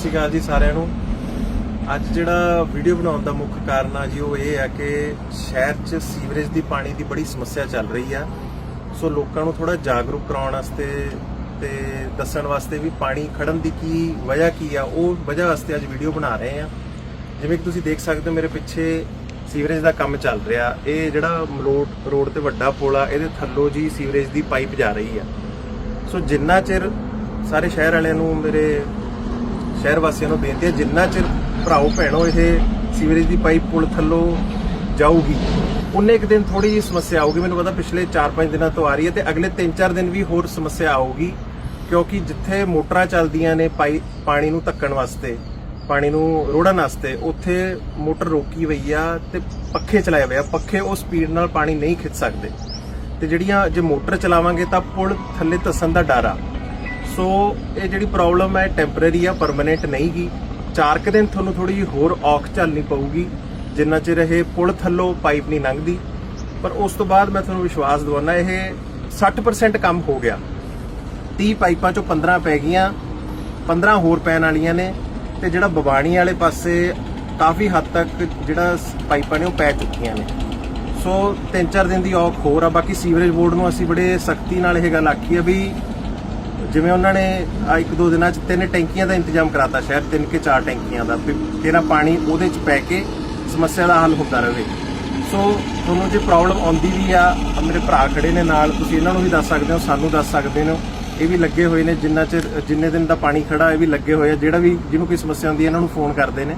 ਸ਼੍ਰੀ ਅਕਾਲ ਜੀ ਸਾਰਿਆਂ ਨੂੰ। ਅੱਜ ਜਿਹੜਾ ਵੀਡੀਓ ਬਣਾਉਣ ਦਾ ਮੁੱਖ ਕਾਰਨ ਆ ਜੀ, ਉਹ ਇਹ ਆ ਕਿ ਸ਼ਹਿਰ 'ਚ ਸੀਵਰੇਜ ਦੀ ਪਾਣੀ ਦੀ ਬੜੀ ਸਮੱਸਿਆ ਚੱਲ ਰਹੀ ਆ। ਸੋ ਲੋਕਾਂ ਨੂੰ ਥੋੜਾ ਜਾਗਰੂਕ ਕਰਾਉਣ ਵਾਸਤੇ ਤੇ ਦੱਸਣ ਵਾਸਤੇ ਵੀ ਪਾਣੀ ਖੜਨ ਦੀ ਕੀ ਵਜ੍ਹਾ ਕੀ ਆ, ਉਹ ਵਜ੍ਹਾ ਵਾਸਤੇ ਅੱਜ ਵੀਡੀਓ ਬਣਾ ਰਹੇ ਆ। ਜਿਵੇਂ ਕਿ ਤੁਸੀਂ ਦੇਖ ਸਕਦੇ ਹੋ, ਮੇਰੇ ਪਿੱਛੇ ਸੀਵਰੇਜ ਦਾ ਕੰਮ ਚੱਲ ਰਿਹਾ। ਇਹ ਜਿਹੜਾ ਮਲੋਟ ਰੋਡ ਤੇ ਵੱਡਾ ਪੁਲ ਆ, ਇਹਦੇ ਥੱਲੋਂ ਜੀ ਸੀਵਰੇਜ ਦੀ ਪਾਈਪ ਜਾ ਰਹੀ ਆ। ਸੋ ਜਿੰਨਾ ਚਿਰ ਸਾਰੇ ਸ਼ਹਿਰ ਵਾਲਿਆਂ ਨੂੰ, ਮੇਰੇ ਸ਼ਹਿਰ ਵਾਸੀਆਂ ਨੂੰ ਬੇਨਤੀ ਹੈ, ਜਿੰਨਾ ਚਿਰ ਭਰਾਓ ਭੈਣੋ ਇਹ ਸੀਵਰੇਜ ਦੀ ਪਾਈਪ ਪੁਲ ਥੱਲੋਂ ਜਾਊਗੀ, ਉਨੇ ਇੱਕ ਦਿਨ ਥੋੜੀ ਜਿਹੀ ਸਮੱਸਿਆ ਆਊਗੀ। ਮੈਨੂੰ ਪਤਾ ਪਿਛਲੇ 4-5 ਦਿਨਾਂ ਤੋਂ ਆ ਰਹੀ ਹੈ ਤੇ ਅਗਲੇ 3-4 ਦਿਨ ਵੀ ਹੋਰ ਸਮੱਸਿਆ ਆਊਗੀ, ਕਿਉਂਕਿ ਜਿੱਥੇ ਮੋਟਰਾਂ ਚੱਲਦੀਆਂ ਨੇ ਪਾਈ, ਪਾਣੀ ਨੂੰ ਧੱਕਣ ਵਾਸਤੇ, ਪਾਣੀ ਨੂੰ ਰੋੜਨ ਵਾਸਤੇ, ਉੱਥੇ ਮੋਟਰ ਰੋਕੀ ਹੋਈ ਆ ਤੇ ਪੱਖੇ ਚਲਾਏ ਹੋਏ ਆ। ਪੱਖੇ ਉਹ ਸਪੀਡ ਨਾਲ ਪਾਣੀ ਨਹੀਂ ਖਿੱਚ ਸਕਦੇ। ਤੇ ਜਿਹੜੀਆਂ ਜੇ ਮੋਟਰ ਚਲਾਵਾਂਗੇ ਤਾਂ ਪੁਲ ਥੱਲੇ ਧੱਸਣ ਦਾ ਡਰ ਆ। ਸੋ ਇਹ ਜਿਹੜੀ ਪ੍ਰੋਬਲਮ ਹੈ ਟੈਂਪਰੇਰੀ ਆ ਪਰਮਨੈਂਟ ਨਹੀਂ ਗਈ ਚਾਰ ਕੁ ਦਿਨ ਤੁਹਾਨੂੰ ਥੋੜੀ ਜਿਹੀ ਹੋਰ ਔਖ ਝੱਲਣੀ ਪਊਗੀ। ਜਿੰਨਾ ਚਿਰ ਇਹ ਪੁਲ ਥੱਲੋਂ ਪਾਈਪ ਨਹੀਂ ਲੰਘਦੀ। ਪਰ ਉਸ ਤੋਂ ਬਾਅਦ ਮੈਂ ਤੁਹਾਨੂੰ ਵਿਸ਼ਵਾਸ ਦਿਵਾਉਣਾ ਇਹ 60% ਕੰਮ ਹੋ ਗਿਆ। 30 ਪਾਈਪਾਂ ਚੋਂ 15 ਪੈ ਗਈਆਂ 15 ਹੋਰ ਪੈਣ ਵਾਲੀਆਂ ਨੇ ਤੇ ਜਿਹੜਾ ਬਵਾਣੀ ਵਾਲੇ ਪਾਸੇ ਕਾਫੀ ਹੱਦ ਤੱਕ ਜਿਹੜਾ ਸ- ਪਾਈਪਾਂ ਨੇ ਉਹ ਪੈ ਚੁੱਕੀਆਂ ਨੇ। ਸੋ 3-4 ਦਿਨ ਦੀ ਔਖ ਹੋਰ ਆ, ਬਾਕੀ ਸੀਵਰੇਜ ਬੋਰਡ ਨੂੰ ਅਸੀਂ ਬੜੇ ਸਖਤੀ ਨਾਲ ਇਹ ਗੱਲ ਆਖੀ ਆ ਵੀ ਜਿਵੇਂ ਉਹਨਾਂ ਨੇ ਆ ਇੱਕ ਦੋ ਦਿਨਾਂ ਚ ਤਿੰਨ ਟੈਂਕੀਆਂ ਦਾ ਇੰਤਜ਼ਾਮ ਕਰਾਤਾ ਸ਼ਹਿਰ, ਤਿੰਨ ਕੇ ਚਾਰ ਟੈਂਕੀਆਂ ਦਾ, ਵੀ ਤੇਰਾ ਪਾਣੀ ਉਹਦੇ ਚ ਪੈ ਕੇ ਸਮੱਸਿਆ ਦਾ ਹੱਲ ਹੁੰਦਾ ਰਹੇ। ਸੋ ਤੁਹਾਨੂੰ ਜੇ ਪ੍ਰੋਬਲਮ ਆਉਂਦੀ ਵੀ ਆ ਮੇਰੇ ਭਰਾ ਖੜੇ ਨੇ ਨਾਲ, ਤੁਸੀਂ ਇਹਨਾਂ ਨੂੰ ਵੀ ਦੱਸ ਸਕਦੇ ਹੋ, ਸਾਨੂੰ ਦੱਸ ਸਕਦੇ ਹੋ ਇਹ ਵੀ ਲੱਗੇ ਹੋਏ ਨੇ, ਜਿੰਨਾ ਚਿਰ, ਜਿੰਨੇ ਦਿਨ ਦਾ ਪਾਣੀ ਖੜਾ, ਇਹ ਵੀ ਲੱਗੇ ਹੋਏ ਆ। ਜਿਹੜਾ ਵੀ ਜਿਹਨੂੰ ਕੋਈ ਸਮੱਸਿਆ ਆਉਂਦੀ ਹੈ ਇਹਨਾਂ ਨੂੰ ਫੋਨ ਕਰਦੇ ਨੇ।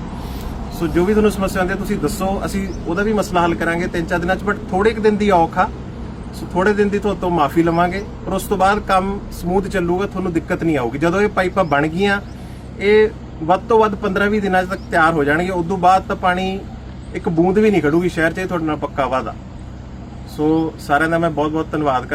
ਸੋ ਜੋ ਵੀ ਤੁਹਾਨੂੰ ਸਮੱਸਿਆ ਆਉਂਦੀ ਹੈ ਤੁਸੀਂ ਦੱਸੋ। ਅਸੀਂ ਉਹਦਾ ਵੀ ਮਸਲਾ ਹੱਲ ਕਰਾਂਗੇ, ਤਿੰਨ ਚਾਰ ਦਿਨਾਂ ਚ ਬਟ ਥੋੜੇ ਕੁ ਦਿਨ ਦੀ ਔਖ ਆ। ਸੋ ਥੋੜੇ ਦਿਨ ਦੀ ਤੁਹਾਡੇ ਤੋਂ ਮਾਫੀ ਲਵਾਂਗੇ, ਪਰ ਉਸ ਤੋਂ ਬਾਅਦ ਕੰਮ ਸਮੂਥ ਚੱਲੂਗਾ, ਤੁਹਾਨੂੰ ਦਿੱਕਤ ਨਹੀਂ ਆਊਗੀ। ਜਦੋਂ ਇਹ ਪਾਈਪਾਂ ਬਣ ਗਈਆਂ, ਇਹ ਵੱਧ ਤੋਂ ਵੱਧ 15-20 ਦਿਨਾਂ ਤੱਕ ਤਿਆਰ ਹੋ ਜਾਣਗੇ। ਉਸ ਤੋਂ ਬਾਅਦ ਤਾਂ ਪਾਣੀ ਇੱਕ ਬੂੰਦ ਵੀ ਨਹੀਂ ਖੜੂਗੀ ਸ਼ਹਿਰ 'ਚ, ਇਹ ਤੁਹਾਡੇ ਨਾਲ ਪੱਕਾ ਵਾਦਾ ਸੋ ਸਾਰਿਆਂ ਦਾ ਮੈਂ ਬਹੁਤ ਬਹੁਤ ਧੰਨਵਾਦ ਕਰ